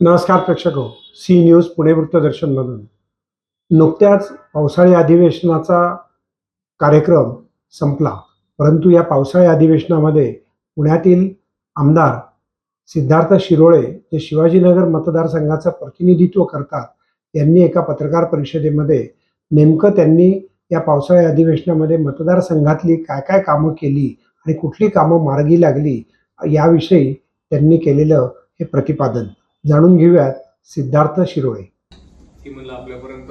नमस्कार प्रेक्षक हो सी न्यूज पुणे वृत्तदर्शनमधून. नुकत्याच पावसाळी अधिवेशनाचा कार्यक्रम संपला परंतु या पावसाळी अधिवेशनामध्ये पुण्यातील आमदार सिद्धार्थ शिरोळे जे शिवाजीनगर मतदारसंघाचं प्रतिनिधित्व करतात यांनी एका पत्रकार परिषदेमध्ये नेमकं त्यांनी या पावसाळी अधिवेशनामध्ये मतदारसंघातली काय काय कामं केली आणि कुठली कामं मार्गी लागली याविषयी त्यांनी केलेलं हे प्रतिपादन. जाणून घेऊयात सिद्धार्थ शिरोळे. ती म्हणलं आपल्यापर्यंत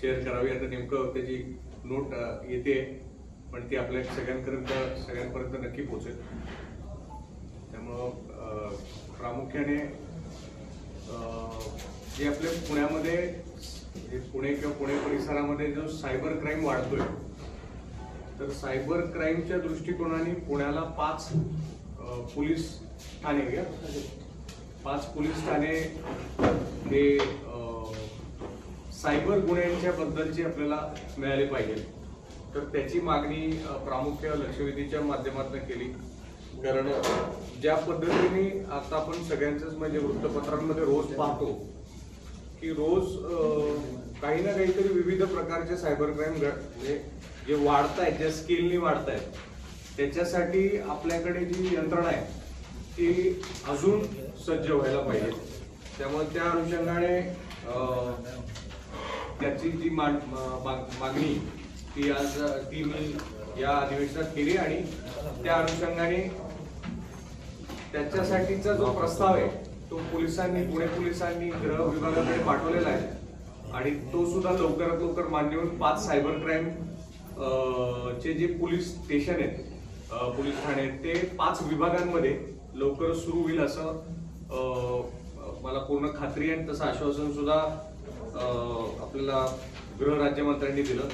शेअर करावी. आता नेमकं त्याची नोट येते. पण ती आपल्या सगळ्यांपर्यंत सगळ्यांपर्यंत नक्की पोहोचेल. त्यामुळं प्रामुख्याने जे आपल्या पुण्यामध्ये जे पुणे किंवा पुणे परिसरामध्ये जो सायबर क्राईम वाढतोय तर सायबर क्राईमच्या दृष्टिकोनाने पुण्याला पाच पोलीस ठाणे घ्या पाच पोलीस ठाणे हे सायबर गुन्ह्यांच्या बद्दलची आपल्याला मिळाले पाहिजे. तर त्याची मागणी प्रामुख्य लक्षवेधीच्या माध्यमातून केली. कारण ज्या पद्धतीने आता आपण सगळ्यांचंच म्हणजे वृत्तपत्रांमध्ये रोज पाहतो की रोज काही ना काहीतरी विविध प्रकारचे सायबर क्राईम म्हणजे जे वाढत आहेत ज्या स्केलनी वाढत आहेत त्याच्यासाठी आपल्याकडे जी यंत्रणा आहे ती अजून सज्ज व्हायला पाहिजे. त्यामुळे त्या अनुषंगाने त्याची जी मा- मागणी ती आज ती मी या अधिवेशनात केली आणि त्या अनुषंगाने त्याच्यासाठीचा जो प्रस्ताव आहे तो पोलिसांनी पुणे पोलिसांनी गृह विभागाकडे पाठवलेला आहे. आणि तो सुद्धा लवकरात लवकर मान्य होऊन पाच सायबर क्राईम चे जे पोलीस स्टेशन आहेत पोलीस ठाणे आहेत ते पाच विभागांमध्ये लवकर सुरू होईल असं मला पूर्ण खात्री आहे तसं आश्वासन सुद्धा आपल्याला गृह राज्यमंत्र्यांनी दिलं.